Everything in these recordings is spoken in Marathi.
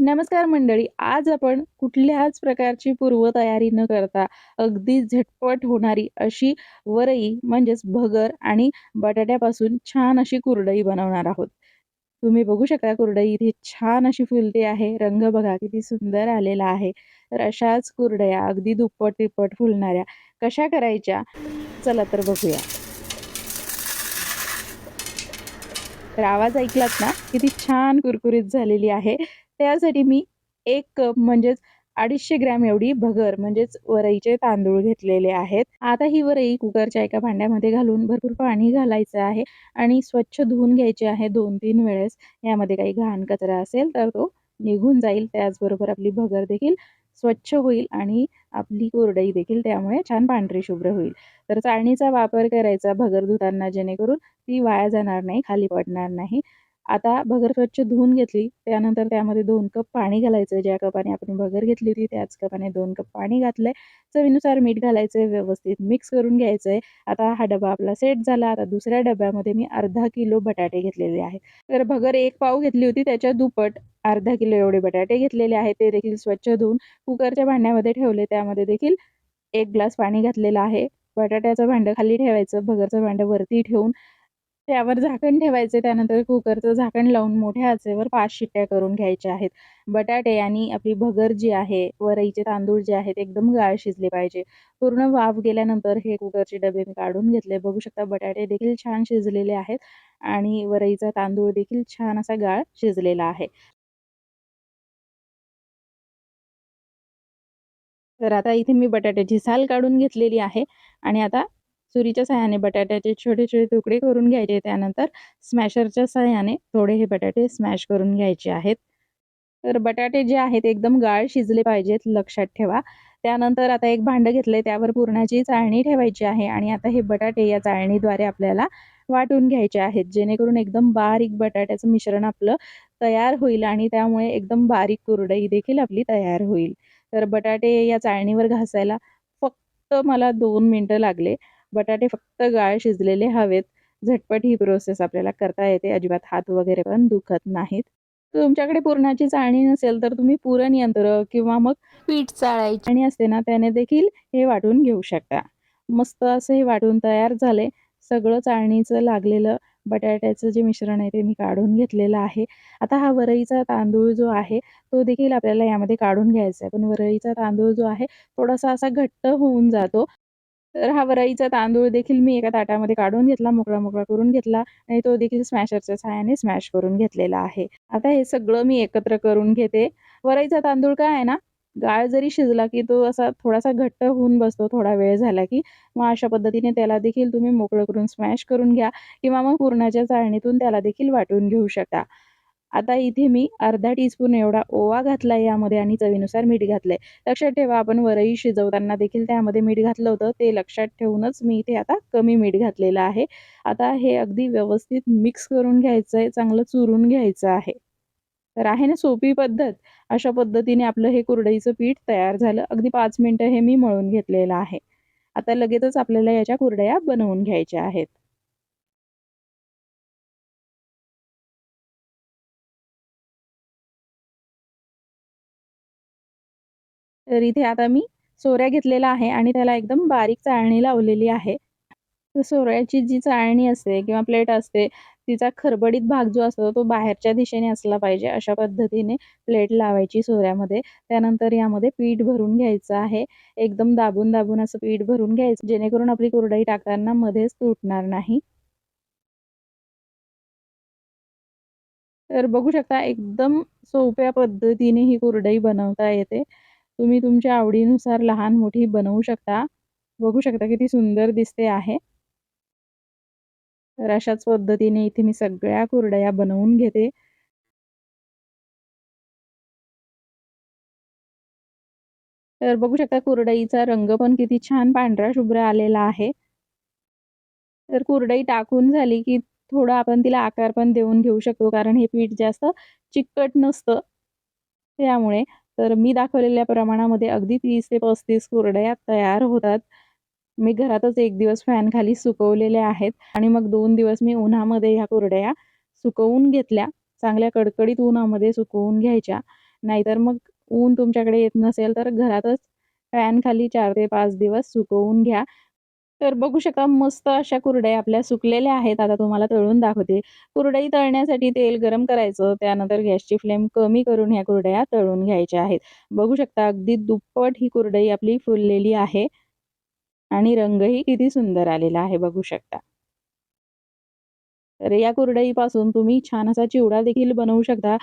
नमस्कार मंडळी आज आपण कुठल्याच प्रकारची पूर्वतयारी न करता अगदी झटपट होणारी अशी वरई म्हणजेच भगर आणि बटाट्यापासून छान अशी कुरडई बनवणार आहोत. तुम्ही बघू शकता कुरडई इथे छान अशी फुलते आहे रंग बघा किती सुंदर आलेला आहे. तर अशाच कुरडया अगदी दुप्पट तिप्पट फुलणाऱ्या कशा करायच्या? चला तर बघूया. तर आवाज ऐकलात ना? किती छान कुरकुरीत झालेली आहे. त्यासाठी मी एक कप म्हणजेच अडीचशे ग्रॅम एवढी भगर म्हणजेच वरईचे तांदूळ घेतलेले आहेत. आता ही वरई कुकरच्या एका भांड्यामध्ये घालून भरपूर पाणी घालायचं आहे आणि स्वच्छ धुवून घ्यायचे आहे दोन तीन वेळेस. यामध्ये काही घाण कचरा असेल तर तो निघून जाईल. त्याचबरोबर आपली भगर देखील स्वच्छ होईल आणि आपली कोरडई देखील त्यामुळे छान पांढरी शुभ्र होईल. तर चाळणीचा वापर करायचा भगर धुताना जेणेकरून ती वाया जाणार नाही खाली पडणार नाही. आता भगर स्वच्छ धुवून घेतली त्यानंतर त्यामध्ये दोन कप पाणी घालायचं. ज्या कपाने आपण भगर घेतली होती त्याच कपाने दोन कप पाणी घातलंय. चवीनुसार मीठ घालायचंय व्यवस्थित मिक्स करून घ्यायचंय. आता हा डबा आपला सेट झाला. आता दुसऱ्या डब्यामध्ये मी अर्धा किलो बटाटे घेतलेले आहेत. तर भगर एक पाव घेतली होती त्याच्या दुपट अर्धा किलो एवढे बटाटे घेतलेले आहेत. ते देखील स्वच्छ धुवून कुकरच्या भांड्यामध्ये ठेवले. त्यामध्ये देखील एक ग्लास पाणी घातलेलं आहे. बटाट्याचं भांडं खाली ठेवायचं. भगरचं भांडं वरती ठेवून त्यावर झाकण ठेवायचे त्यानंतर कुकरचं झाकण लावून मोठ्या आचेवर पाच शिट्ट्या करून घ्यायच्या आहेत. बटाटे आणि आपली भगर जी आहे वरईचे तांदूळ जे आहेत एकदम गाळ शिजले पाहिजे. पूर्ण वाफ गेल्यानंतर हे कुकरचे डबे मी काढून घेतले. बघू शकता बटाटे देखील छान शिजलेले आहेत आणि वरईचा तांदूळ देखील छान असा गाळ शिजलेला आहे. तर आता इथे मी बटाट्याची साल काढून घेतलेली आहे आणि आता सुरीच्या सहाय्याने बटाट्याचे छोटे छोटे तुकडे करून घ्यायचे. त्यानंतर स्मॅशरच्या सहाय्याने थोडे हे बटाटे स्मॅश करून घ्यायचे आहेत. तर बटाटे जे आहेत एकदम गाळ शिजले पाहिजेत लक्षात ठेवा. त्यानंतर आता एक भांडं घेतलंय त्यावर पुरणाची चाळणी ठेवायची आहे आणि आता हे बटाटे या चाळणीद्वारे आपल्याला वाटून घ्यायचे आहेत. जेणेकरून एकदम बारीक बटाट्याचं मिश्रण आपलं तयार होईल आणि त्यामुळे एकदम बारीक कुरडई देखील आपली तयार होईल. तर बटाटे या चाळणीवर घासायला फक्त मला दोन मिनटं लागले. बटाटे फक्त गाळ शिजलेले हवेत. झटपट ही प्रोसेस आपल्याला करता येते. अजिबात हात वगैरे पण दुखत नाहीत. तुमच्याकडे पुरणाची चाळणी नसेल तर तुम्ही पुरण यंत्र किंवा मग पीठ चाळायची. आणि असते ना त्याने देखील हे वाटून घेऊ शकता. मस्त असं हे वाटून तयार झाले. सगळं चाळणीचं लागलेलं बटाट्याचं जे मिश्रण आहे ते मी काढून घेतलेलं आहे. आता हा वरईचा तांदूळ जो आहे तो देखील आपल्याला यामध्ये काढून घ्यायचा आहे. पण वरईचा तांदूळ जो आहे थोडासा असा घट्ट होऊन जातो. तर हा वरईचा तांदूळ देखील मी एका ताटामध्ये काढून घेतला मोकळा मोकळा करून घेतला आणि तो देखील स्मॅशरच्या सहाय्याने स्मॅश करून घेतलेला आहे. आता हे सगळं मी एकत्र करून घेते. वरईचा तांदूळ काय आहे ना गाळ जरी शिजला की तो असा थोडासा घट्ट होऊन बसतो थोडा वेळ झाला की मग अशा पद्धतीने त्याला देखील तुम्ही मोकळं करून स्मॅश करून घ्या किंवा मग पूर्णाच्या चाळणीतून त्याला देखील वाटून घेऊ शकता. आता इथे मी अर्धा टीस्पून एवढा ओवा घातला यामध्ये आणि चवीनुसार मीठ घातलंय. लक्षात ठेवा आपण वरई शिजवताना देखील त्यामध्ये मीठ घातलं होतं. ते लक्षात ठेवूनच मी इथे आता कमी मीठ घातलेलं आहे. आता हे अगदी व्यवस्थित मिक्स करून घ्यायचं आहे चांगलं चुरून घ्यायचं आहे. तर आहे ना सोपी पद्धत. अशा पद्धतीने आपलं हे कुरडईचं पीठ तयार झालं. अगदी पाच मिनटं हे मी मळून घेतलेलं आहे. आता लगेचच आपल्याला याच्या कुरडया बनवून घ्यायच्या आहेत. तर इथे आता मी सोऱ्या घेतलेला आहे आणि त्याला एकदम बारीक चाळणी लावलेली आहे. सोऱ्याची जी चाळणी असते किंवा प्लेट असते तिचा खरबडीत भाग जो असतो तो बाहेरच्या दिशेने असला पाहिजे अशा पद्धतीने प्लेट लावायची सोऱ्यामध्ये. त्यानंतर यामध्ये पीठ भरून घ्यायचं आहे. एकदम दाबून दाबून असं पीठ भरून घ्यायचं जेणेकरून आपली कुरडई टाकताना मध्येच तुटणार नाही. तर बघू शकता एकदम सोप्या पद्धतीने ही कुरडई बनवता येते. तुम्ही तुमच्या आवडीनुसार लहान मोठी बनवू शकता. बघू शकता किती सुंदर दिसते आहे. तर अशाच पद्धतीने इथे मी सगळ्या कुरडया बनवून घेते. तर बघू शकता कुरडईचा रंग पण किती छान पांढरा शुभ्र आलेला आहे. तर कुरडई टाकून झाली की थोडं आपण तिला आकार पण देऊन घेऊ शकतो कारण हे पीठ जास्त चिकट नसतं. त्यामुळे तर मी दाखवलेल्या प्रमाणामध्ये अगदी तीस ते पस्तीस कुरड्या तयार होतात. मी घरातच एक दिवस फॅन खाली सुकवलेल्या आहेत आणि मग दोन दिवस मी उन्हामध्ये ह्या कुरड्या सुकवून घेतल्या. चांगल्या कडकडीत उन्हामध्ये सुकवून घ्यायच्या. नाहीतर मग ऊन तुमच्याकडे येत नसेल तर घरातच फॅन खाली चार ते पाच दिवस सुकवून घ्या. तर बघू शकता मस्त अशा कुरडया आपल्या सुकलेल्या आहेत. आता तुम्हाला तळून दाखवते. कुरडई तळण्यासाठी तेल गरम करायचं. त्यानंतर गॅसची फ्लेम कमी करून ह्या कुरडया तळून घ्यायच्या आहेत. बघू शकता अगदी दुप्पट ही कुरडई आपली फुललेली आहे. आणि रंगही किती सुंदर आलेला आहे बघू शकता. तर या कुरडईपासून तुम्ही छान असा चिवडा देखील बनवू शकता.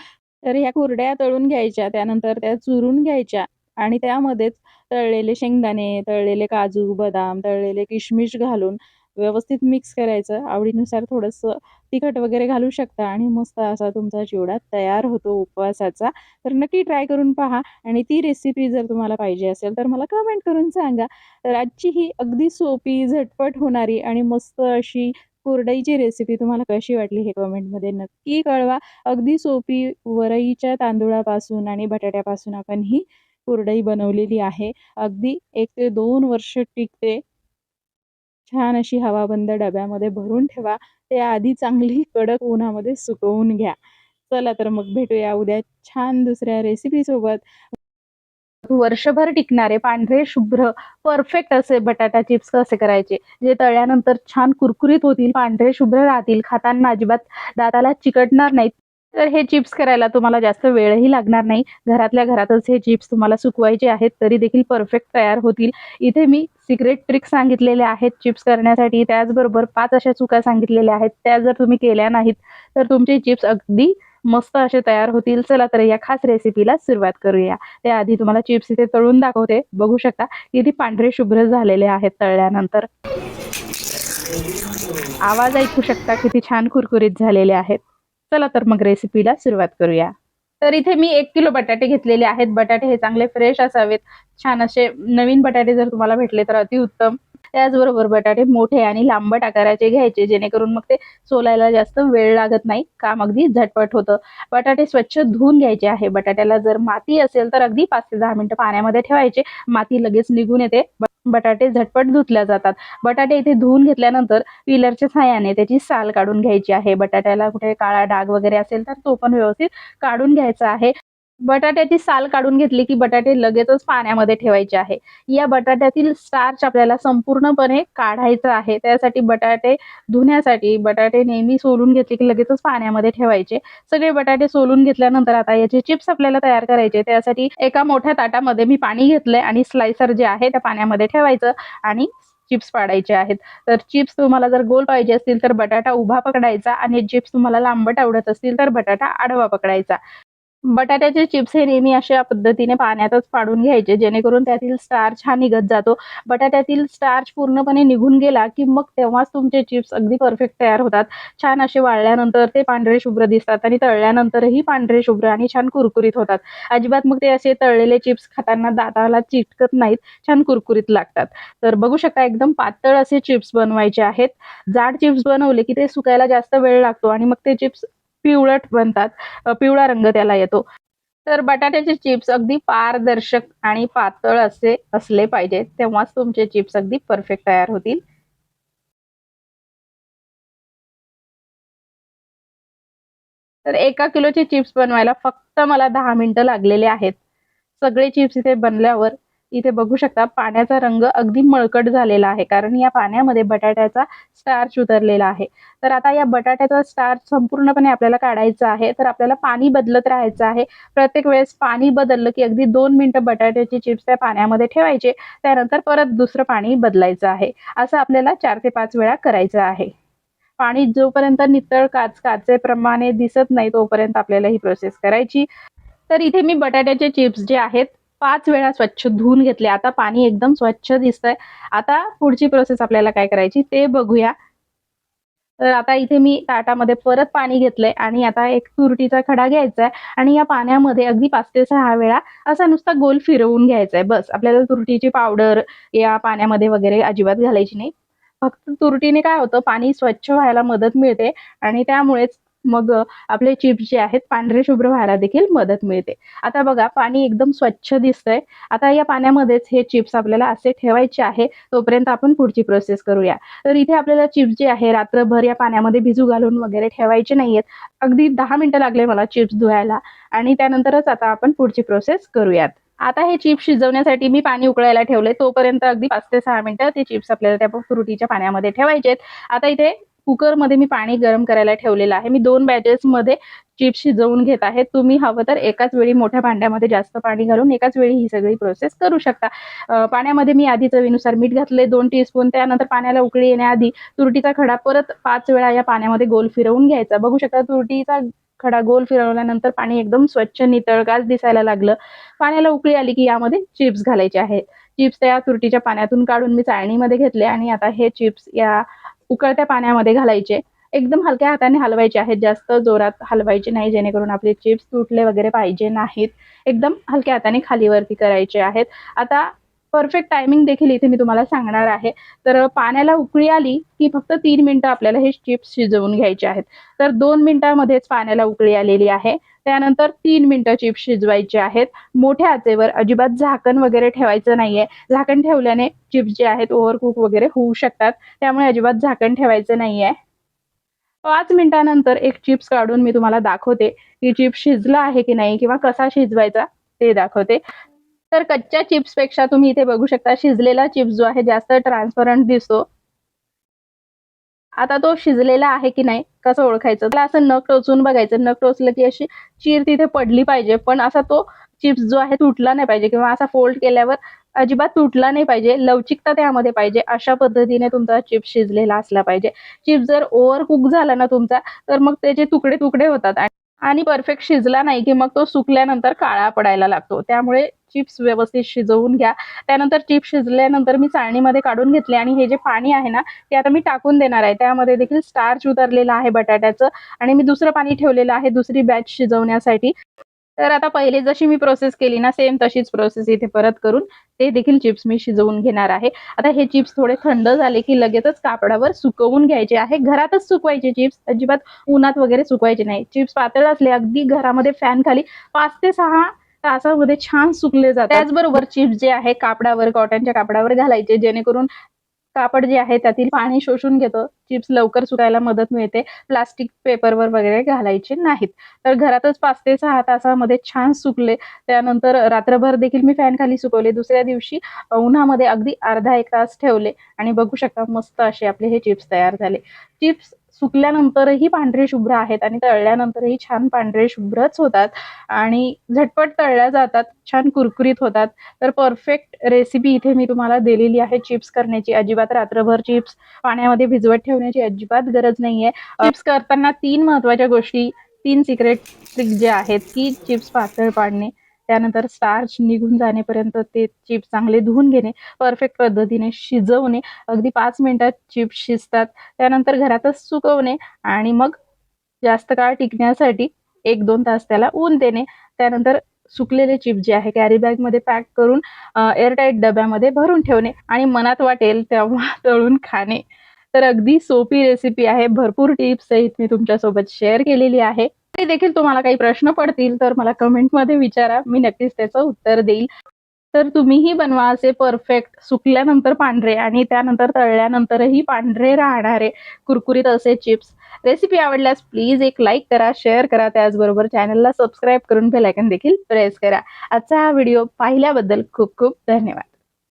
तर ह्या कुरड्या तळून घ्यायच्या. त्यानंतर त्या चुरून घ्यायच्या. आणि त्यामध्येच तळलेले शेंगदाणे तळलेले काजू बदाम तळलेले किशमिश घालून व्यवस्थित मिक्स करायचं. आवडीनुसार थोडंसं तिखट वगैरे घालू शकता आणि मस्त असा तुमचा चिवडा तयार होतो उपवासाचा. तर नक्की ट्राय करून पहा आणि ती रेसिपी जर तुम्हाला पाहिजे असेल तर मला कमेंट करून सांगा. तर आजची ही अगदी सोपी झटपट होणारी आणि मस्त अशी कुरडईची रेसिपी तुम्हाला कशी वाटली हे कमेंटमध्ये नक्की कळवा. अगदी सोपी वरईच्या तांदूळापासून आणि बटाट्यापासून आपण ही कुरडई बनवलेली आहे. अगदी एक ते दोन वर्ष टिकते. छान अशी हवाबंद डब्यामध्ये भरून ठेवा. त्याआधी चांगली कडक उन्हामध्ये सुकवून घ्या. चला तर मग भेटूया उद्या छान दुसऱ्या रेसिपीसोबत वर्षभर टिकणारे पांढरे शुभ्र परफेक्ट असे बटाटा चिप्स कसे करायचे? जे तळल्यानंतर छान कुरकुरीत होतील पांढरे शुभ्र राहतील. खाताना अजिबात दाताला चिकटणार नाहीत. तर हे चिप्स करायला तुम्हाला जास्त वेळही लागणार नाही. घरातल्या घरातच हे चिप्स तुम्हाला सुकवायचे आहेत तरी देखील परफेक्ट तयार होतील. इथे मी सिक्रेट ट्रिक सांगितलेले आहेत चिप्स करण्यासाठी. त्याचबरोबर पाच अशा चुका सांगितलेल्या आहेत. त्या जर तुम्ही केल्या नाहीत तर तुमचे चिप्स अगदी मस्त असे तयार होतील. चला तर या खास रेसिपीला सुरुवात करूया. त्याआधी तुम्हाला चिप्स इथे तळून दाखवते. बघू शकता इथे पांढरे शुभ्र झालेले आहेत तळल्यानंतर. आवाज ऐकू शकता किती छान कुरकुरीत झालेले आहेत. चला तर मग रेसिपीला सुरुवात करूया. तर इथे मी एक किलो बटाटे घेतलेले आहेत. बटाटे हे चांगले फ्रेश असावेत. छान असे नवीन बटाटे जर तुम्हाला भेटले तर अतिउत्तम. त्याचबरोबर बटाटे मोठे आणि लांबट आकाराचे घ्यायचे जेणेकरून मग ते सोलायला जास्त वेळ लागत नाही. काम अगदी झटपट होतं. बटाटे स्वच्छ धुवून घ्यायचे आहे. बटाट्याला जर माती असेल तर अगदी पाच ते दहा मिनिटं पाण्यामध्ये ठेवायचे. माती लगेच निघून येते. बटाटे झटपट धुतल्या जातात. बटाटे इथे धुवून घेतल्यानंतर पिलरच्या साह्याने त्याची साल काढून घ्यायची आहे. बटाट्याला कुठे काळा डाग वगैरे असेल तर तो पण व्यवस्थित काढून घ्यायचा आहे. बटाट्याची साल काढून घेतली की बटाटे लगेचच पाण्यामध्ये ठेवायचे आहे. या बटाट्यातील स्टार्च आपल्याला संपूर्णपणे काढायचं आहे. त्यासाठी बटाटे धुण्यासाठी बटाटे नेहमी सोलून घेतले की लगेचच पाण्यामध्ये ठेवायचे. सगळे बटाटे सोलून घेतल्यानंतर आता याचे चिप्स आपल्याला तयार करायचे. त्यासाठी एका मोठ्या ताटामध्ये मी पाणी घेतलंय आणि स्लायसर जे आहे त्या पाण्यामध्ये ठेवायचं आणि चिप्स पाडायचे आहेत. तर चिप्स तुम्हाला जर गोल पाहिजे असतील तर बटाटा उभा पकडायचा आणि चिप्स तुम्हाला लांबट आवडत असतील तर बटाटा आडवा पकडायचा. बटाट्याचे चिप्स हे नेहमी अशा पद्धतीने पाण्यातच पाडून घ्यायचे जेणेकरून त्यातील स्टार्च हा निघत जातो. बटाट्यातील स्टार्च पूर्णपणे निघून गेला की मग तेव्हाच तुमचे चिप्स अगदी परफेक्ट तयार होतात. छान असे वाळल्यानंतर ते पांढरे शुभ्र दिसतात आणि तळल्यानंतरही पांढरे शुभ्र आणि छान कुरकुरीत होतात. अजिबात मग ते असे तळलेले चिप्स खाताना दाताला चिटकत नाहीत छान कुरकुरीत लागतात. तर बघू शकता एकदम पातळ असे चिप्स बनवायचे आहेत. जाड चिप्स बनवले की ते सुकायला जास्त वेळ लागतो आणि मग ते चिप्स पिवळट बनतात. पिवळा रंग त्याला येतो. तर बटाट्याचे चिप्स अगदी पारदर्शक आणि पातळ असे असले पाहिजेत. तेव्हाच तुमचे चिप्स अगदी परफेक्ट तयार होतील. तर एका किलोचे चिप्स बनवायला फक्त मला दहा मिनिटं लागलेले आहेत. सगळे चिप्स इथे बनल्यावर इथे बघू शकता पाण्याचा रंग अगदी मळकट झालेला आहे. कारण या पाण्यामध्ये बटाट्याचा स्टार्च उतरलेला आहे. तर आता या बटाट्याचा स्टार्च संपूर्णपणे आपल्याला काढायचा आहे. तर आपल्याला पाणी बदलत राहायचं आहे. प्रत्येक वेळेस पाणी बदललं की अगदी दोन मिनिटं बटाट्याचे चिप्स त्या पाण्यामध्ये ठेवायचे. त्यानंतर परत दुसरं पाणी बदलायचं आहे. असं आपल्याला चार ते पाच वेळा करायचं आहे. पाणी जोपर्यंत नितळ काच काचेप्रमाणे दिसत नाही तोपर्यंत आपल्याला ही प्रोसेस करायची. तर इथे मी बटाट्याचे चिप्स जे आहेत पाच वेळा स्वच्छ धुवून घेतले. आता पाणी एकदम स्वच्छ दिसतंय. आता पुढची प्रोसेस आपल्याला काय करायची ते बघूया. तर आता इथे मी ताटामध्ये परत पाणी घेतलंय आणि आता एक तुरटीचा खडा घ्यायचा आहे आणि या पाण्यामध्ये अगदी पाच ते सहा वेळा असा नुसता गोल फिरवून घ्यायचा आहे बस आपल्याला तुरटीची पावडर या पाण्यामध्ये वगैरे अजिबात घालायची नाही. फक्त तुरटीने काय होतं पाणी स्वच्छ व्हायला मदत मिळते आणि त्यामुळेच मग आपले चिप्स जे आहेत पांढरे शुभ्र व्हायला देखील मदत मिळते. आता बघा पाणी एकदम स्वच्छ दिसतंय. आता या पाण्यामध्येच हे चिप्स आपल्याला असे ठेवायचे आहे तोपर्यंत आपण पुढची प्रोसेस करूया. तर इथे आपल्याला चिप्स जे आहे रात्रभर या पाण्यामध्ये भिजू घालून वगैरे ठेवायचे नाहीयेत. अगदी दहा मिनिटं लागले मला चिप्स धुवायला आणि त्यानंतरच आता आपण पुढची प्रोसेस करूयात. आता हे चिप्स शिजवण्यासाठी मी पाणी उकळायला ठेवले तोपर्यंत अगदी पाच ते सहा मिनिटं ते चिप्स आपल्याला त्या फ्रुटीच्या पाण्यामध्ये ठेवायचे आता इथे कुकरमध्ये मी पाणी गरम करायला ठेवलेलं आहे. मी दोन बॅचेसमध्ये चिप्स शिजवून घेत आहे. तुम्ही हवं तर एकाच वेळी मोठ्या भांड्यामध्ये जास्त पाणी घालून एकाच वेळी ही सगळी प्रोसेस करू शकता. पाण्यामध्ये मी आधी चवीनुसार मीठ घातले दोन टीस्पून त्यानंतर पाण्याला उकळी येण्याआधी तुरटीचा खडा परत पाच वेळा या पाण्यामध्ये गोल फिरवून घ्यायचा. बघू शकता तुरटीचा खडा गोल फिरवल्यानंतर पाणी एकदम स्वच्छ नितळगाच दिसायला लागलं. पाण्याला उकळी आली की यामध्ये चिप्स घालायचे आहेत. चिप्स त्या तुरटीच्या पाण्यातून काढून मी चाळणीमध्ये घेतले आणि आता हे चिप्स या उकळत्या पाण्यामध्ये घालायचे. एकदम हलक्या हाताने हलवायचे आहेत. जास्त जोरात हलवायचे नाही जेणेकरून आपले चिप्स तुटले वगैरे पाहिजे नाहीत. एकदम हलक्या हाताने खालीवरती करायचे आहेत. आता परफेक्ट टायमिंग देखील इथे मी तुम्हाला सांगणार आहे. तर पाण्याला उकळी आली की फक्त तीन मिनिटं आपल्याला हे चिप्स शिजवून घ्यायचे आहेत. तर दोन मिनिटांमध्येच पाण्याला उकळी आलेली आहे. त्यानंतर तीन मिनिटं चिप्स शिजवायचे आहेत. मोठ्या आचेवर अजिबात झाकण वगैरे ठेवायचं नाहीये. झाकण ठेवल्याने चिप्स जे आहेत ओव्हरकुक वगैरे होऊ शकतात. त्यामुळे अजिबात झाकण ठेवायचं नाहीये. पाच मिनिटानंतर एक चिप्स काढून मी तुम्हाला दाखवते. की चिप्स शिजला आहे की नाही किंवा कसा शिजवायचा ते दाखवते. तर कच्च्या चिप्सपेक्षा तुम्ही इथे बघू शकता शिजलेला चिप्स जो आहे जास्त ट्रान्सपरंट दिसतो. आता तो शिजलेला आहे की नाही कसं ओळखायचं? त्याला असं नख टोचून बघायचं. नख टोचलं की अशी चीर तिथे पडली पाहिजे. पण असा तो चिप्स जो आहे तुटला नाही पाहिजे किंवा असा फोल्ड केल्यावर अजिबात तुटला नाही पाहिजे. लवचिकता त्यामध्ये पाहिजे. अशा पद्धतीने तुमचा चिप्स शिजलेला असला पाहिजे. चिप्स जर ओव्हर कुक झाला ना तुमचा तर मग त्याचे तुकडे तुकडे होतात. आणि- आणि परफेक्ट शिजला नाही की मग तो सुकल्यानंतर काळा पडायला लागतो. त्यामुळे चिप्स व्यवस्थित शिजवून घ्या. त्यानंतर चिप्स शिजल्यानंतर मी चाळणीमध्ये काढून घेतले आणि हे जे पाणी आहे ना ते आता मी टाकून देणार आहे. त्यामध्ये देखील स्टार्च उतरलेलं आहे बटाट्याचं आणि मी दुसरं पाणी ठेवलेलं आहे दुसरी बॅच शिजवण्यासाठी. तर आता पहिले जशी मी प्रोसेस केली ना सेम तशीच प्रोसेस इथे परत करून ते देखील चिप्स मी शिजवून घेणार आहे. आता हे चिप्स थोडे थंड झाले की लगेचच कापडावर सुकवून घ्यायचे आहे. घरातच सुकवायचे चिप्स. अजिबात उन्हात वगैरे सुकवायचे नाही. चिप्स पातळ असले अगदी घरामध्ये फॅन खाली पाच ते सहा तासामध्ये छान सुकले जातात. त्याचबरोबर चिप्स जे आहे कापडावर कॉटनच्या कापडावर घालायचे जेणेकरून कापड जे आहे त्यातील पाणी शोषून घेतं. चिप्स लवकर सुकायला मदत मिळते. प्लास्टिक पेपरवर वगैरे घालायचे नाहीत. तर घरातच पाच ते सहा तासामध्ये छान सुकले. त्यानंतर रात्रभर देखील मी फॅन खाली सुकवले. दुसऱ्या दिवशी उन्हामध्ये अगदी अर्धा एक तास ठेवले. आणि बघू शकता मस्त असे आपले हे चिप्स तयार झाले. चिप्स सुकल्यानंतरही पांढरे शुभ्र आहेत आणि तळल्यानंतरही छान पांढरे शुभ्रच होतात. आणि झटपट तळल्या जातात छान कुरकुरीत होतात. तर परफेक्ट रेसिपी इथे मी तुम्हाला दिलेली आहे. चिप्स करण्याची अजिबात रात्रभर चिप्स पाण्यामध्ये भिजवत ठेवण्याची अजिबात गरज नाहीये. चिप्स करताना तीन महत्त्वाच्या गोष्टी तीन सिक्रेट ट्रिक जे आहेत की चिप्स पातळ पाडणे. त्यानंतर स्टार्च निघून जाण्यापर्यंत ते चिप्स चांगले धुवून घेणे परफेक्ट पद्धतीने शिजवणे. अगदी पाच मिनिटात चिप्स शिजतात. त्यानंतर घरातच सुकवणे आणि मग जास्त काळ टिकण्यासाठी एक दोन तास त्याला ऊन देणे. त्यानंतर सुकलेले चिप्स जे आहे कॅरी बॅगमध्ये पॅक करून एअरटाईट डब्यामध्ये भरून ठेवणे आणि मनात वाटेल तेव्हा तळून खाणे. तर अगदी सोपी रेसिपी आहे. भरपूर टिप्स सहित मी तुमच्यासोबत शेअर केलेली आहे. देखील तुम्हाला काही प्रश्न पडतील तर मला कमेंटमध्ये विचारा. मी नक्कीच त्याचं उत्तर देईल. तर तुम्हीही बनवा असे परफेक्ट सुकल्यानंतर पांढरे आणि त्यानंतर तळल्यानंतरही पांढरे राहणारे कुरकुरीत असे चिप्स रेसिपी आवडल्यास प्लीज एक लाईक करा शेअर करा त्याचबरोबर चॅनलला सबस्क्राईब करून बेलायकन देखील प्रेस करा. आजचा हा व्हिडिओ पाहिल्याबद्दल खूप खूप धन्यवाद.